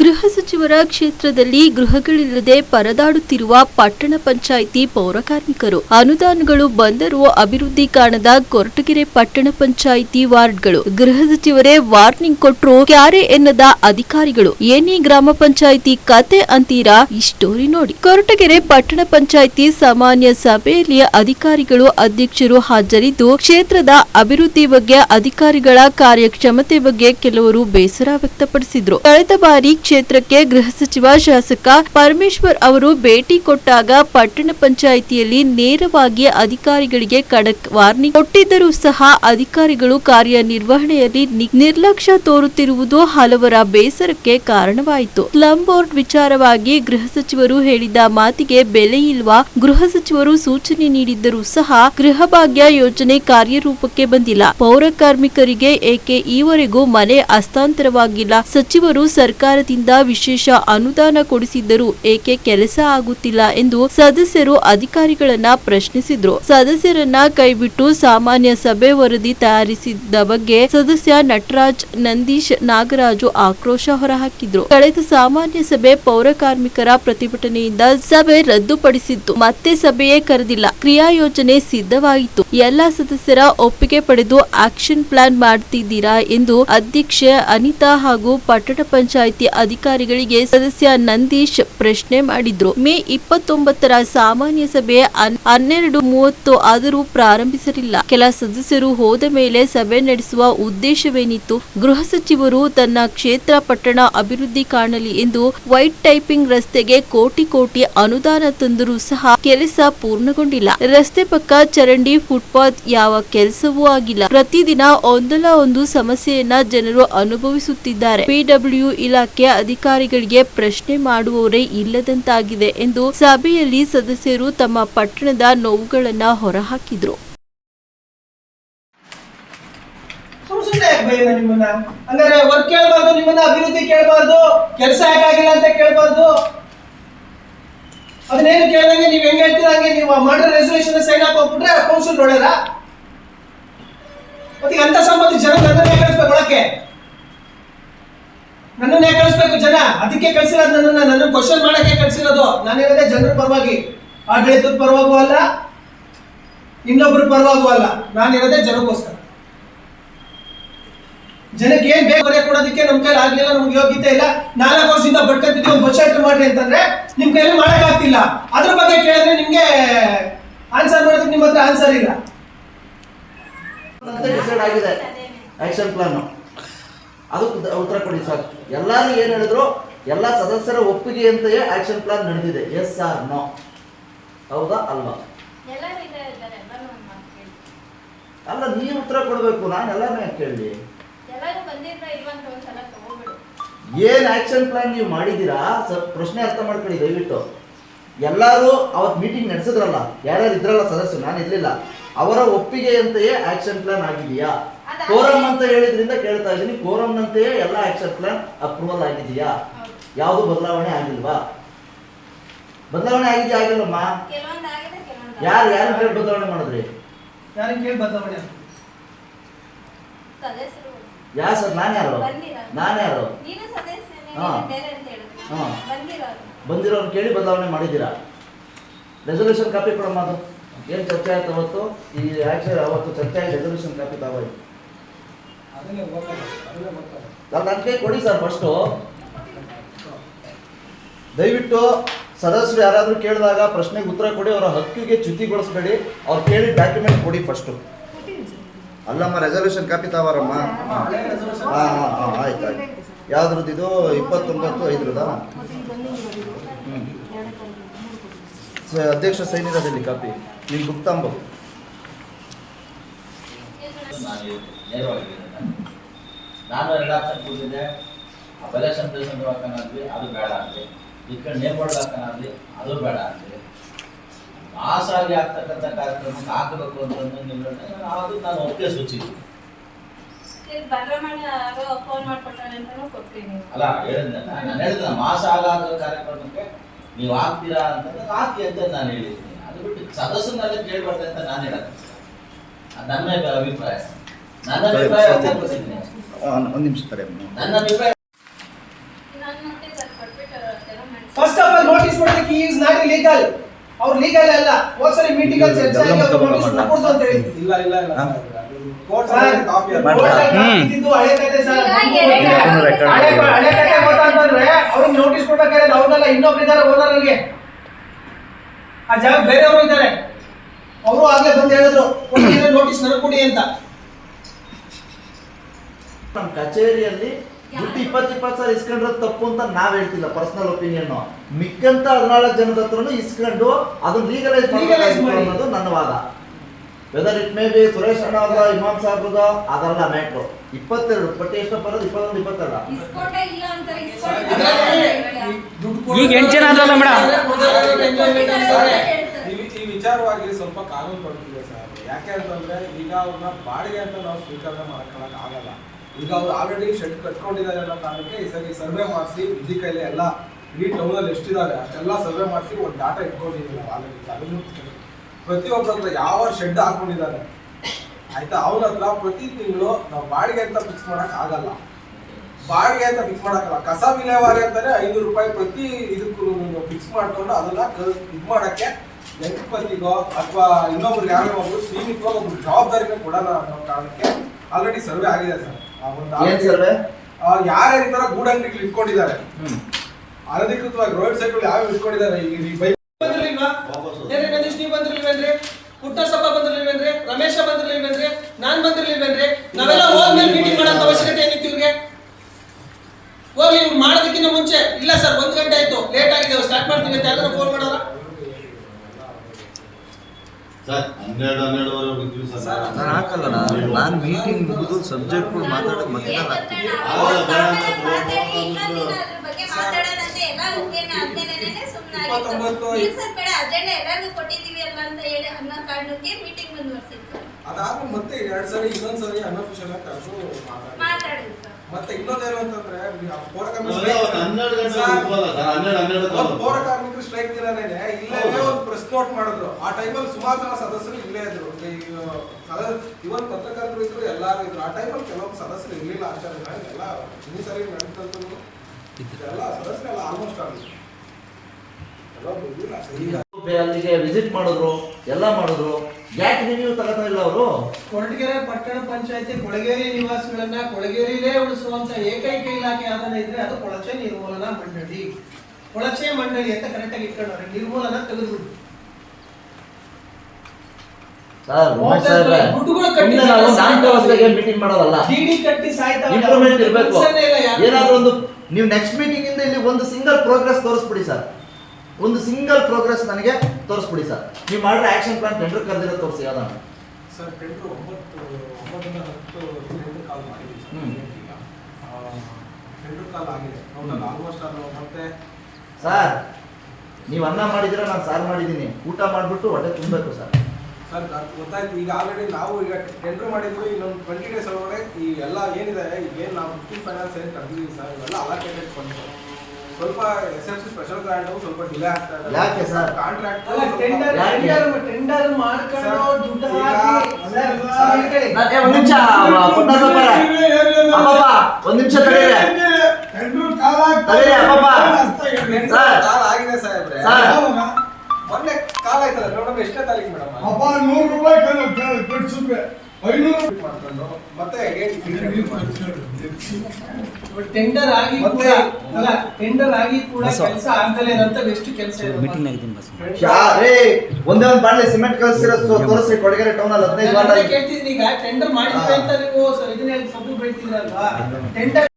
ಗೃಹ ಸಚಿವರ ಕ್ಷೇತ್ರದಲ್ಲಿ ಗೃಹಗಳಿಲ್ಲದೆ ಪರದಾಡುತ್ತಿರುವ ಪಟ್ಟಣ ಪಂಚಾಯಿತಿ ಪೌರ ಕಾರ್ಮಿಕರು. ಅನುದಾನಗಳು ಬಂದರೂ ಅಭಿವೃದ್ಧಿ ಕಾಣದ ಕೊರಟಗೆರೆ ಪಟ್ಟಣ ಪಂಚಾಯಿತಿ ವಾರ್ಡ್ಗಳು. ಗೃಹ ಸಚಿವರೇ ವಾರ್ನಿಂಗ್ ಕೊಟ್ಟರು ಕ್ಯಾರೆ ಎನ್ನದ ಅಧಿಕಾರಿಗಳು. ಏನೇ ಗ್ರಾಮ ಪಂಚಾಯಿತಿ ಕತೆ ಅಂತೀರಾ? ಈ ಸ್ಟೋರಿ ನೋಡಿ. ಕೊರಟಗೆರೆ ಪಟ್ಟಣ ಪಂಚಾಯಿತಿ ಸಾಮಾನ್ಯ ಸಭೆಯಲ್ಲಿ ಅಧಿಕಾರಿಗಳು, ಅಧ್ಯಕ್ಷರು ಹಾಜರಿದ್ದು, ಕ್ಷೇತ್ರದ ಅಭಿವೃದ್ಧಿ ಬಗ್ಗೆ ಅಧಿಕಾರಿಗಳ ಕಾರ್ಯಕ್ಷಮತೆ ಬಗ್ಗೆ ಕೆಲವರು ಬೇಸರ ವ್ಯಕ್ತಪಡಿಸಿದ್ರು. ಕಳೆದ ಬಾರಿ ಕ್ಷೇತ್ರಕ್ಕೆ ಗೃಹ ಸಚಿವ ಶಾಸಕ ಪರಮೇಶ್ವರ್ ಅವರು ಭೇಟಿ ಕೊಟ್ಟಾಗ ಪಟ್ಟಣ ಪಂಚಾಯಿತಿಯಲ್ಲಿ ನೇರವಾಗಿ ಅಧಿಕಾರಿಗಳಿಗೆ ಖಡಕ್ ವಾರ್ನಿಂಗ್ ಕೊಟ್ಟಿದ್ದರೂ ಸಹ ಅಧಿಕಾರಿಗಳು ಕಾರ್ಯನಿರ್ವಹಣೆಯಲ್ಲಿ ನಿರ್ಲಕ್ಷ್ಯ ತೋರುತ್ತಿರುವುದು ಹಲವರ ಬೇಸರಕ್ಕೆ ಕಾರಣವಾಯಿತು. ಸ್ಲಂ ಬೋರ್ಡ್ ವಿಚಾರವಾಗಿ ಗೃಹ ಸಚಿವರು ಹೇಳಿದ ಮಾತಿಗೆ ಬೆಲೆ ಗೃಹ ಸಚಿವರು ಸೂಚನೆ ನೀಡಿದ್ದರೂ ಸಹ ಗೃಹ ಭಾಗ್ಯ ಯೋಜನೆ ಕಾರ್ಯರೂಪಕ್ಕೆ ಬಂದಿಲ್ಲ. ಪೌರ ಕಾರ್ಮಿಕರಿಗೆ ಏಕೆ ಈವರೆಗೂ ಮನೆ ಹಸ್ತಾಂತರವಾಗಿಲ್ಲ? ಸಚಿವರು ಸರ್ಕಾರದಿಂದ ವಿಶೇಷ ಅನುದಾನ ಕೊಡಿಸಿದ್ದರೂ ಏಕೆ ಕೆಲಸ ಆಗುತ್ತಿಲ್ಲ ಎಂದು ಸದಸ್ಯರು ಅಧಿಕಾರಿಗಳನ್ನ ಪ್ರಶ್ನಿಸಿದ್ರು. ಸದಸ್ಯರನ್ನ ಕೈಬಿಟ್ಟು ಸಾಮಾನ್ಯ ಸಭೆ ವರದಿ ತಯಾರಿಸಿದ ಬಗ್ಗೆ ಸದಸ್ಯ ನಟರಾಜ್, ನಂದೀಶ್, ನಾಗರಾಜು ಆಕ್ರೋಶ ಹೊರಹಾಕಿದ್ರು. ಕಳೆದ ಸಾಮಾನ್ಯ ಸಭೆ ಪೌರ ಕಾರ್ಮಿಕರ ಪ್ರತಿಭಟನೆಯಿಂದ ಸಭೆ ರದ್ದುಪಡಿಸಿತ್ತು. ಮತ್ತೆ ಸಭೆಯೇ ಕರೆದಿಲ್ಲ. ಕ್ರಿಯಾ ಯೋಜನೆ ಸಿದ್ಧವಾಯಿತು. ಎಲ್ಲಾ ಸದಸ್ಯರ ಒಪ್ಪಿಗೆ ಪಡೆದು ಆಕ್ಷನ್ ಪ್ಲಾನ್ ಮಾಡ್ತಿದ್ದೀರಾ ಎಂದು ಅಧ್ಯಕ್ಷೆ ಅನಿತಾ ಹಾಗೂ ಪಟ್ಟಣ ಪಂಚಾಯಿತಿ ಅಧಿಕಾರಿಗಳಿಗೆ ಸದಸ್ಯ ನಂದೀಶ್ ಪ್ರಶ್ನೆ ಮಾಡಿದ್ರು. ಮೇ ಇಪ್ಪತ್ತೊಂಬತ್ತರ ಸಾಮಾನ್ಯ ಸಭೆ ಹನ್- ಹನ್ನೆರಡು ಮೂವತ್ತು ಆದರೂ ಪ್ರಾರಂಭಿಸಲಿಲ್ಲ. ಕೆಲ ಸದಸ್ಯರು ಹೋದ ಮೇಲೆ ಸಭೆ ನಡೆಸುವ ಉದ್ದೇಶವೇನಿತ್ತು? ಗೃಹ ಸಚಿವರು ತನ್ನ ಕ್ಷೇತ್ರ ಪಟ್ಟಣ ಅಭಿವೃದ್ಧಿ ಕಾಣಲಿ ಎಂದು ವೈಟ್ ಟೈಪಿಂಗ್ ರಸ್ತೆಗೆ ಕೋಟಿ ಕೋಟಿ ಅನುದಾನ ತಂದರೂ ಸಹ ಕೆಲಸ ಪೂರ್ಣಗೊಂಡಿಲ್ಲ. ರಸ್ತೆ ಪಕ್ಕ ಚರಂಡಿ ಫುಟ್ಪಾತ್ ಯಾವ ಕೆಲಸವೂ ಆಗಿಲ್ಲ. ಪ್ರತಿದಿನ ಒಂದಲ್ಲ ಒಂದು ಸಮಸ್ಯೆಯನ್ನ ಜನರು ಅನುಭವಿಸುತ್ತಿದ್ದಾರೆ. ಪಿಡಬ್ಲ್ಯೂ ಇಲಾಖೆ ಅಧಿಕಾರಿಗಳಿಗೆ ಪ್ರಶ್ನೆ ಮಾಡುವವರೇ ಇಲ್ಲದಂತಾಗಿದೆ ಎಂದು ಸಭೆಯಲ್ಲಿ ಸದಸ್ಯರು ತಮ್ಮ ಪಟ್ಟಣದ ನೋವುಗಳನ್ನ ಹೊರಹಾಕಿದ್ರು. ನಿಮ್ಮನ್ನ? ಹಂಗಾರೆ ವರ್ಕ್ ಕೇಳಬಾರ್ದು, ನಿಮ್ಮನ್ನ ಅಭಿವೃದ್ಧಿ ಕೇಳಬಾರ್ದು, ಕೆಲಸ ಯಾಕಾಗಿಲ್ಲ ಅಂತ ಕೇಳಬಾರ್ದು. ಅದನ್ನೇನು ಕೇಳಿದಂಗೆ ನೀವ್ ಹೆಂಗ ಹೇಳ್ತೀರ ಹಂಗೆ ನೀವು ಮರ್ಡರ್ ರೆಸಲ್ಯೂಷನ್ ಸೈನ್ ಹಾಕೋಗ್ಬಿಟ್ರೆ ಕೌನ್ಸಿಲ್ ನೋಡ್ಯಾರ ಮತ್ತೆ ಅಂತ ಸಂಬಂಧ ಜನ ಕಳಿಸ್ಬೇಕು ಒಳಕ್ಕೆ ನನ್ನನ್ನೇ ಕಳಿಸ್ಬೇಕು ಜನ. ಅದಕ್ಕೆ ಕಳಿಸಿರೋದು ನನ್ನನ್ನ. ನನ್ನ ಕ್ವಶನ್ ಮಾಡಕ್ಕೆ ಕಳ್ಸಿರೋದು. ನಾನಿರೋದೇ ಜನರ ಪರವಾಗಿ. ಆಡಳಿತದ ಪರವಾಗೂ ಅಲ್ಲ, ಇನ್ನೊಬ್ರ ಪರವಾಗೂ ಅಲ್ಲ. ನಾನಿರೋದೇ ಜನಕ್ಕೋಸ್ಕರ. ಜನಕ್ಕೆ ಏನ್ ಬೇಗ ಹೊರೆ ಕೊಡೋದಕ್ಕೆ ನಮ್ ಕೈಲಿ ಆಗ್ಲಿಲ್ಲ, ನಮ್ಗೆ ಯೋಗ್ಯತೆ ಇಲ್ಲ. ನಾಲ್ಕು ವರ್ಷದಿಂದ ಬಡ್ಕಂತಿದ್ವಿ ಒಂದು ಬಸ್ ಶೆಲ್ಟರ್ ಮಾಡ್ರಿ ಅಂತಂದ್ರೆ ನಿಮ್ ಕೈಲಿ ಮಾಡಕ್ ಆಗ್ತಿಲ್ಲ ಅದ್ರ ಬಗ್ಗೆ ಕೇಳಿದ್ರೆ ನಿಮ್ಗೆ ಆನ್ಸರ್ ಮಾಡೋದಕ್ಕೆ ನಿಮ್ಮ ಹತ್ರ ಆನ್ಸರ್ ಇಲ್ಲ. ಆಕ್ಷನ್ ಪ್ಲಾನ್ ಅದಕ್ಕೆ ಉತ್ತರ ಕೊಡಿ ಸರ್. ಎಲ್ಲರೂ ಏನು ಹೇಳಿದ್ರು? ಎಲ್ಲ ಸದಸ್ಯರ ಒಪ್ಪಿಗೆಯಂತೆಯೇ ಆಕ್ಷನ್ ಪ್ಲಾನ್ ನಡೆದಿದೆ ಎಸ್ ಆರ್ ನೋ ಹೌದಾ ಅಲ್ವಾ? ಅಲ್ಲ ನೀವು ಉತ್ತರ ಕೊಡಬೇಕು. ನಾನು ಯಾಕೆ ಒಂದ್ಸಲ ತಗೋಬಿಡು. ಏನು ಆಕ್ಷನ್ ಪ್ಲಾನ್ ನೀವು ಮಾಡಿದ್ದೀರಾ? ಸರ್ ಪ್ರಶ್ನೆ ಅರ್ಥ ಮಾಡ್ಕೊಳ್ಳಿ ದಯವಿಟ್ಟು. ಎಲ್ಲರೂ ಅವತ್ತು ಮೀಟಿಂಗ್ ನಡೆಸಿದ್ರಲ್ಲ? ಯಾರ್ಯಾರು ಇದ್ರಲ್ಲ ಸದಸ್ಯರು? ನಾನು ಇರಲಿಲ್ಲ. ಅವರ ಒಪ್ಪಿಗೆಯಂತೆಯೇ ಆಕ್ಷನ್ ಪ್ಲಾನ್ ಆಗಿದೆಯಾ? ಕೋರಮ್ ಅಂತ ಹೇಳಿದ್ರಿಂದ ಕೇಳ್ತಾ ಇದ್ದೀನಿ. ಕೋರಮ್ನಂತೆಯೇ ಎಲ್ಲ ಆಕ್ಷನ್ ಪ್ಲಾನ್ ಅಪ್ರೂವಲ್ ಆಗಿದೆಯಾ? ಯಾವುದು ಬದಲಾವಣೆ ಆಗಿಲ್ವಾ? ಬದಲಾವಣೆ ಆಗಿದೆಯಾ ಆಗಿಲ್ಲಮ್ಮ? ಕೆಲವೊಂದು ಆಗಿದೆ ಕೆಲವೊಂದು ಯಾರು ಯಾರು ಕೇಳಿ ಬದಲಾವಣೆ ಮಾಡಿದ್ರಿ? ಯಾರಿಗೆ ಕೇಳಿ ಬದಲಾವಣೆ ಸದಸ್ಯರು. ಯಾ ಸರ್ ನಾನು ಯಾರು? ನಾನೇ ನಾನು ಯಾರು? ನೀನು ಸದಸ್ಯನೇ ಹಾ. ಅಂತ ಹೇಳಿದ್ರು. ಬಂದಿರೋರು. ಬಂದಿರೋರು ಕೇಳಿ ಬದಲಾವಣೆ ಮಾಡಿದ್ದೀರಾ? ರೆಸೊಲ್ಯೂಷನ್ ಕಾಪಿ ಕೊಡಮ್ಮ ಅದು. ಏನು ಚರ್ಚೆ ಆಯ್ತು ಅವತ್ತು? ಈ ಆಕ್ಷನ್ ಅವತ್ತು ಚರ್ಚೆ ಆಗಿ ರೆಸೊಲ್ಯೂಷನ್ ಕಾಪಿ ತಗೋಯ್ತು ಅಲ್ಲ ನನ್ನ ಕೈ ಕೊಡಿ ಸರ್ ಫಸ್ಟು ದಯವಿಟ್ಟು ಸದಸ್ಯರು ಯಾರಾದರೂ ಕೇಳಿದಾಗ ಪ್ರಶ್ನೆಗೆ ಉತ್ತರ ಕೊಡಿ ಅವರ ಹಕ್ಕಿಗೆ ಚ್ಯುತಿಗೊಳಿಸ್ಬೇಡಿ. ಅವ್ರು ಕೇಳಿ ಡಾಕ್ಯುಮೆಂಟ್ ಕೊಡಿ ಫಸ್ಟು ಅಲ್ಲಮ್ಮ ರೆಸರ್ವೇಷನ್ ಕಾಪಿ ತಾವಾರಮ್ಮ? ಹಾಂ ಹಾಂ ಹಾಂ ಆಯ್ತು ಆಯ್ತು. ಯಾವ್ದ್ರದ್ದು ಇದು? ಇಪ್ಪತ್ತೊಂಬತ್ತು ಐದ್ರದ ಹ್ಞೂ ಸ- ಅಧ್ಯಕ್ಷ ಸೈನ್ ಇರೋದಿಲ್ಲಿ ಕಾಪಿ. ನಿಮ್ಮ ಗುಪ್ತಾಂಬ. ತಂಬ ನಾನು ಎರಡು ಆಪ್ಷನ್ ಆ ಬೆಲೆ ಹಾಕೋಣಾಗ್ಲಿ ಅದು ಬೇಡ ಅಂತೆ ಈ ಕಡೆ ನೇಮ್ ಬೋರ್ಡ್ ಅದು ಬೇಡ ಅಂತೆ ಮಾಸ ಆಗಿ ಆಗ್ತಕ್ಕಂಥ ಕಾರ್ಯಕ್ರಮಕ್ಕೆ ಹಾಕಬೇಕು ಅಂತಂದು ನೀವು ಅದು ನಾನು ಒಪ್ಪಿಗೆ ಸೂಚಿಸಿ ಭದ್ರಮಣಿ ಫೋನ್ ಮಾಡ್ಕೊಟ್ಟಾರೆ ಅಂತಾನು ಕೊಡ್ತೀನಿ ಅಲ್ಲ ಹೇಳಿದ್ನಲ್ಲ ನಾನು ಹೇಳಿದ್ದೆ ಮಾಸ ಆಗಾಗ ಕಾರ್ಯಕ್ರಮಕ್ಕೆ ನೀವು ಆಗ್ತೀರಾ ಅಂತಂದ್ರೆ ಹಾಕಿ ಅಂತ ನಾನು ಹೇಳಿದ್ದೀನಿ. ಅದು ಬಿಟ್ಟು ಸದಸ್ಯನಲ್ಲೇ ಕೇಳ್ಬಾರ್ದು ಅಂತ ನಾನು ಹೇಳೋದು. ಅದು ನನ್ನ ಅಭಿಪ್ರಾಯ. ಒಂದು ನಿಮಿಷ ತಡೆ ಫಸ್ಟ್ ಆಫ್ ಆಲ್ ನೋಟಿಸ್ ಕೊಡೋದಕ್ಕೆ ಇಸ್ ನಾಟ್ ಲೀಗಲ್ ಅವ್ರು ಲೀಗಲ್ ಅಲ್ಲ. ಹೋದ್ಸರಿ ಮೀಟಿಂಗ್ ಅಲ್ಲಿ ಚರ್ಚೆ ಆಗಿ ಅವ್ರು ನೋಟಿಸ್ ಕೊಡ್ಬೋದು ಅಂತ ಹೇಳಿ. ಇಲ್ಲ ಇಲ್ಲ ಇಲ್ಲ ಕೋರ್ಟ್ ಸರ್, ಕಾಪಿ? ಇದ್ದಿದ್ದು ಹಳೆ ಕತೆ ಸರ್. ಹಳೆ. ಹಳೆ ಕತೆ ಗೊತ್ತಂತಂದ್ರೆ ಅವ್ರಿಗೆ ನೋಟಿಸ್ ಕೊಡ್ಬೇಕಾದ್ರೆ ಅವ್ರನ್ನೆಲ್ಲ ಇನ್ನೊಬ್ರು ಇದಾರೆ ಓನರ್ಗೆ. ಆ ಜಾಗ ಬೇರೆಯವರು ಇದ್ದಾರೆ. ಅವರು ಆಗ್ಲೇ ಬಂದು ಹೇಳಿದ್ರು ನೋಟಿಸ್ ನನಗೆ ಕೊಡಿ ಅಂತ. ನಮ್ಮ ಕಚೇರಿಯಲ್ಲಿ ದುಡ್ಡು ಇಪ್ಪತ್ತು ಇಪ್ಪತ್ತು ಸಾವಿರ ಇಸ್ಕೊಂಡ್ರೆ ತಪ್ಪು ಅಂತ ನಾವ್ ಹೇಳ್ತಿಲ್ಲ ಪರ್ಸನಲ್ ಒಪಿನಿಯನ್ ಮಿಕ್ಕಂತ ಹದಿನಾಲ್ಕು ಜನದ ಹತ್ರನು ಇಸ್ಕೊಂಡು ಅದನ್ನ ಲೀಗಲೈಸ್ ಲೀಗಲೈಸ್ ಮಾಡಿ. ಅನ್ನೋದು ನನ್ನ ವಾದ. Whether it may be Suresh ಅಣ್ಣ ಅವರ ಇಮಾಮ್ ಸಾಹೇಬ್ರದ ಅದಲ್ಲ ಮ್ಯಾಟ್ರು ಇಪ್ಪತ್ತೆರಡು ಪಟ್ಟಿ ಎಷ್ಟು ಬರೋದು ಇಪ್ಪತ್ತೊಂದು ಇಪ್ಪತ್ತೆರಡು ಇಸ್ಕೊಂಡೇ ಇಲ್ಲ ಅಂತ ಈಗ ಎಂಟು ಜನ ಮೇಡಮ್? ಈ ವಿಚಾರವಾಗಿ ಸ್ವಲ್ಪ ಕಾನೂನು ಪಡ್ತಿದೆ ಸರ್. ಯಾಕೆ ಅಂತಂದ್ರೆ ಈಗ ಅವ್ರನ್ನ ಬಾಡಿಗೆ ಅಂತ ನಾವು ಸ್ವೀಕಾರ ಮಾಡ್ಕೊಳಕ್ ಆಗಲ್ಲ. ಈಗ ಅವ್ರು ಆಲ್ರೆಡಿ ಶೆಡ್ ಕಟ್ಕೊಂಡಿದ್ದಾರೆ ಅನ್ನೋ ಕಾರಣಕ್ಕೆ ಈ ಸರಿ ಸರ್ವೆ ಮಾಡಿಸಿ ವಿಧಿ ಕೈಲಿ ಎಲ್ಲ ಇಡೀ ಟೌನಲ್ಲಿ ಎಷ್ಟಿದ್ದಾರೆ ಅಷ್ಟೆಲ್ಲ ಸರ್ವೆ ಮಾಡಿಸಿ ಒಂದು ಡಾಟಾ ಇಟ್ಕೊಂಡಿದ್ದೀವಿ ನಾವು ಆಲ್ರೆಡಿ ಅದನ್ನು ಪ್ರತಿಯೊಬ್ಬರ ಹತ್ರ ಯಾವ ಶೆಡ್ ಹಾಕೊಂಡಿದ್ದಾರೆ? ಆಯ್ತಾ? ಅವನ ಹತ್ರ ಪ್ರತಿ ತಿಂಗಳು ನಾವು ಬಾಡಿಗೆ ಅಂತ ಫಿಕ್ಸ್ ಮಾಡಕ್ ಆಗಲ್ಲ. ಬಾಡಿಗೆ ಅಂತ ಫಿಕ್ಸ್ ಮಾಡಕ್ಕಲ್ಲ ಕಸ ವಿಲೇವಾರಿ ಅಂತಾನೆ ಐನೂರು ರೂಪಾಯಿ ಪ್ರತಿ ಇದಕ್ಕೂ ಫಿಕ್ಸ್ ಮಾಡ್ಕೊಂಡು ಅದನ್ನ ಇದು ಮಾಡಕ್ಕೆ ಲೆಕ್ಕಪತಿಗೋ ಅಥವಾ ಇನ್ನೊಬ್ರು ಯಾರೋ ಒಬ್ರು ಸೀಮಿತವಾಗಿ ಒಬ್ರು ಜವಾಬ್ದಾರಿನ ಕೊಡಲ್ಲ ಅನ್ನೋ ಕಾರಣಕ್ಕೆ ಆಲ್ರೆಡಿ ಸರ್ವೆ ಆಗಿದೆ ಸರ್. ಏನ್ ಸರ್ವೆ ಯಾರ್ಯಾರು ಈ ತರ ಗೂಡಂಗಡಿಗಳು ಇಟ್ಕೊಂಡಿದ್ದಾರೆ? ಅನಧಿಕೃತವಾಗಿ ರೋಡ್ ಸೈಡ್ ಯಾವ ಇಟ್ಕೊಂಡಿದ್ದಾರೆ? ಈ ಬೈಕ್ ಬಂದಿರ್ಲಿಲ್ವಾ? ನೇರೆ ಗಣೇಶ್ ನೀವು ಬಂದಿರ್ಲಿಲ್ವೇನ್ರಿ? ಪುಟ್ಟಸಪ್ಪ ಬಂದಿರ್ಲಿಲ್ವೇನ್ರಿ? ರಮೇಶ ಬಂದಿರ್ಲಿಲ್ವೇನ್ರಿ? ನಾನ್ ಬಂದಿರ್ಲಿಲ್ವೇನ್ರಿ? ನಾವೆಲ್ಲ ಹೋದ್ಮೇಲೆ ಮೀಟಿಂಗ್ ಮಾಡೋ ಅವಶ್ಯಕತೆ ಏನಿತ್ತು ಇವ್ರಿಗೆ? ಹೋಗ್ಲಿ ಇವ್ರು ಮಾಡೋದಕ್ಕಿಂತ ಮುಂಚೆ. ಇಲ್ಲ ಸರ್ ಒಂದ್ ಗಂಟೆ ಆಯ್ತು. ಲೇಟ್ ಆಗಿದೆ ಸ್ಟಾರ್ಟ್ ಮಾಡ್ತೀನಿ ಅಂತ ಯಾರು ಫೋನ್ ಮಾಡೋರ? ಸರ್ ಹನ್ನೆರಡು ಹನ್ನೆರಡುವರೆಗೆ ಇದ್ವಿ ಸರ್. ನಾನು ಹಾಕಲ್ಲ ನಾನು ಮೀಟಿಂಗ್ ಮುಗಿದು ಸಬ್ಜೆಕ್ಟ್ಗಳು ಮಾತಾಡೋಕೆ ಮತ್ತೆ ನಾನು ಹಾಕ್ತೀನಿ ಇಪ್ಪತ್ತೊಂಬತ್ತು ಕೊಟ್ಟಿದೀವಿ ಅಲ್ಲ ಅಂತ ಹೇಳಿ ಅನ್ನೋ ಕಾರಣಕ್ಕೆ ಮೀಟಿಂಗ್ ಮುಂದುವರ್ಸಿತ್ತು ಅದಾದ್ಮೇಲೆ ಮತ್ತೆ ಎರಡ್ ಸರಿ ಇನ್ನೊಂದ್ ಸರಿ ಅನ್ಅಫಿಷಿಯಲ್ ಆಗಿ ಕರೆದು ಮಾತಾಡಿ ಮಾತಾಡಿದ್ರು ಮತ್ತೆ ಇನ್ನೊಂದೇನು ಅಂತಂದ್ರೆ ಪೌರ ಕಮಿಷನ್ ಹನ್ನೆರಡು ಗಂಟೆ ಸರ್ ಹನ್ನೆರಡು ಪೌರ ಒಂದು ಮಾಡಿದ್ರು. ಆ ಟೈಮಲ್ಲಿ ಸುಮಾರು ಜನ ಸದಸ್ಯರು ಇಲ್ಲೇ ಇದ್ರು. ಇವನ್ ಪತ್ರಕರ್ತರು ಇದ್ರು ಎಲ್ಲಾರು ಇದ್ರು. ಆ ಟೈಮಲ್ಲಿ ಕೆಲವೊಂದು ಸದಸ್ಯರು ಇರಲಿಲ್ಲ ಆಚಾರ್ಯ ಎಲ್ಲ ಈ ಸರಿ ನಡೆದಂತೂ ಎಲ್ಲ ಸದಸ್ಯರೆಲ್ಲ ಆಲ್ಮೋಸ್ಟ್ ಆಗಿದ್ರು ಅಲ್ಲಿಗೆ ವಿಸಿಟ್ ಮಾಡಿದ್ರು ಎಲ್ಲ ಮಾಡಿದ್ರು. ಯಾಕೆ ನೀವು ತಗೋತಾ ಇಲ್ಲ ಅವರು? ಕೊರಟಗೆರೆ ಪಟ್ಟಣ ಪಂಚಾಯತಿ ಕೊಳಗೇರಿ ನಿವಾಸಿಗಳನ್ನ ಕೊಳಗೇರಿಲೇ ಉಳಿಸುವಂತ ಏಕೈಕ ಇಲಾಖೆ ಯಾವ್ದಾನ ಇದ್ರೆ ಅದು ಕೊಳಚೆ ನಿರ್ಮೂಲನಾ ಮಂಡಳಿ. ಕೊಳಚೆ ಮಂಡಳಿ ಅಂತ ಕರೆಕ್ಟಾಗಿ ಇಟ್ಕೊಂಡವ್ರೆ. ನಿರ್ಮೂಲನ ತೆಗೆದ್ಬಿಟ್ಟು ಸರ್ ಉಮೇಶ್ ಸಾಹೇಬ್ರೆ, ಕಟ್ಟಿ ಸುಮ್ನೆ ನಾವು ವ್ಯವಸ್ಥೆಗೆ ಮೀಟಿಂಗ್ ಮಾಡೋದಲ್ಲ? ಡಿಡಿ ಕಟ್ಟಿ ಸಾಯ್ತಾ ಇಂಪ್ರೂವ್ಮೆಂಟ್ ಇರಬೇಕು. ಏನಾದ್ರೂ ಒಂದು ನೀವು ನೆಕ್ಸ್ಟ್ ಮೀಟಿಂಗ್ ಇಂದ ಇಲ್ಲಿ ಒಂದು ಸಿಂಗಲ್ ಪ್ರೋಗ್ರೆಸ್ ತೋರಿಸ್ಬಿಡಿ ಸರ್. ಒಂದು ಸಿಂಗಲ್ ಪ್ರೋಗ್ರೆಸ್ ನನಗೆ ತೋರಿಸ್ಬಿಡಿ ಸರ್. ನೀವು ಮಾಡಿದ್ರೆ ಆಕ್ಷನ್ ಪ್ಲಾನ್ ಟೆಂಡರ್ ಕರೆದಿರೋ ತೋರಿಸಿ ಯಾವ್ದಾನ ಸರ್ ಟೆಂಡರ್ ಒಂಬತ್ತು ಒಂಬತ್ತರಿಂದ ಹತ್ತು ಟೆಂಡರ್ ಕಾಲ್ ಮಾಡಿದ್ವಿ ಟೆಂಡರ್ ಕಾಲ್ ಆಗಿದೆ. ಟೋಟಲ್ ಆಲ್ಮೋಸ್ಟ್ ಅದು ಮತ್ತೆ ಸರ್ ನೀವು ಅನ್ನ ಮಾಡಿದ್ರೆ ನಾನು ಸಾರು ಮಾಡಿದ್ದೀನಿ. ಊಟ ಮಾಡಿಬಿಟ್ಟು ಹೊಟ್ಟೆ ತುಂಬಬೇಕು ಸರ್. ಸರ್ ಗೊತ್ತಾಯ್ತು. ಈಗ ಆಲ್ರೆಡಿ ನಾವು ಈಗ ಟೆಂಡರ್ ಮಾಡಿದ್ವಿ ಇನ್ನೊಂದು ಟ್ವೆಂಟಿ ಡೇಸ್ ಒಳಗಡೆ ಈ ಎಲ್ಲ ಏನಿದೆ ಈಗ ಏನು ನಾವು ಫಿಫ್ಟೀನ್ ಫೈನಾನ್ಸ್ ಏನು ಕರೆದಿದ್ದೀವಿ ಸರ್ ಇವೆಲ್ಲ ಅಲಾಕೇಟೆಡ್ ಫಂಡ್ಸ್ ಸ್ವಲ್ಪ S F C special grant ಸ್ವಲ್ಪ ಡಿಲೇ ಆಗ್ತಾ ಇದೆ. ಯಾಕೆ ಸರ್? ಕಾಂಟ್ರಾಕ್ಟ್ ಅಲ್ಲ ಟೆಂಡರ್? ಟೆಂಡರ್ ಟೆಂಡರ್ ಮಾಡ್ಕೊಂಡು ಸರ್, ದುಡ್ಡು ಹಾಕಿ ಸರ್, ಒಂದ್ ನಿಮಿಷ ಪುಟ್ಟಸಪ್ಪರೆ ಅಪ್ಪಪ್ಪ ಒಂದ್ ನಿಮಿಷ ತಡೀರಿ. ತಡೀರಿ ಅಪ್ಪಪ್ಪ. ಸರ್. ಕಾಲ ಆಗಿದೆ ಸಾಹೇಬ್ರೆ. ಸರ್. ಎಷ್ಟನೇ ತಾರೀಕು ಮೇಡಮ್. ಅಪ್ಪ ನೂರು ರೂಪಾಯಿ ಕಟ್ಸಿದ್ವಿ ಐನೂರು ಮಾಡ್ಕೊಂಡು ಮತ್ತೆ ಟೆಂಡರ್ ಆಗಿ ಕೂಡ ಮತ್ತೆ- ಅಲ್ಲ ಟೆಂಡರ್ ಆಗಿ ಕೂಡ ಕೆಲಸ ಆಗ್ದಲೇ ಇರೋಂಥ ಎಷ್ಟು ಕೆಲಸ ಇದೆ. ಮೀಟಿಂಗ್ ಆಗಿದ್ದೀನಿ ಬಸ್ ರೇ ಒಂದೇ ಒಂದು ಬಾಟ್ಲಿ ಸಿಮೆಂಟ್ ಕಳ್ಸಿರೋ ತೋರಿಸಿ ಕೊಡಗೆರೆ ಟೌನ್ ಅಲ್ಲಿ ಹದಿನೈದು ಕೇಳ್ತಿದ್ದೀನಿ ಈಗ ಟೆಂಡರ್ ಮಾಡಿದ್ರೆ ಅಂತ ನೀವು ಇದನ್ನೇ ಸೊಪ್ಪು ಬೆಳಿತಿದ್ರಲ್ವಾ ಟೆಂಡರ್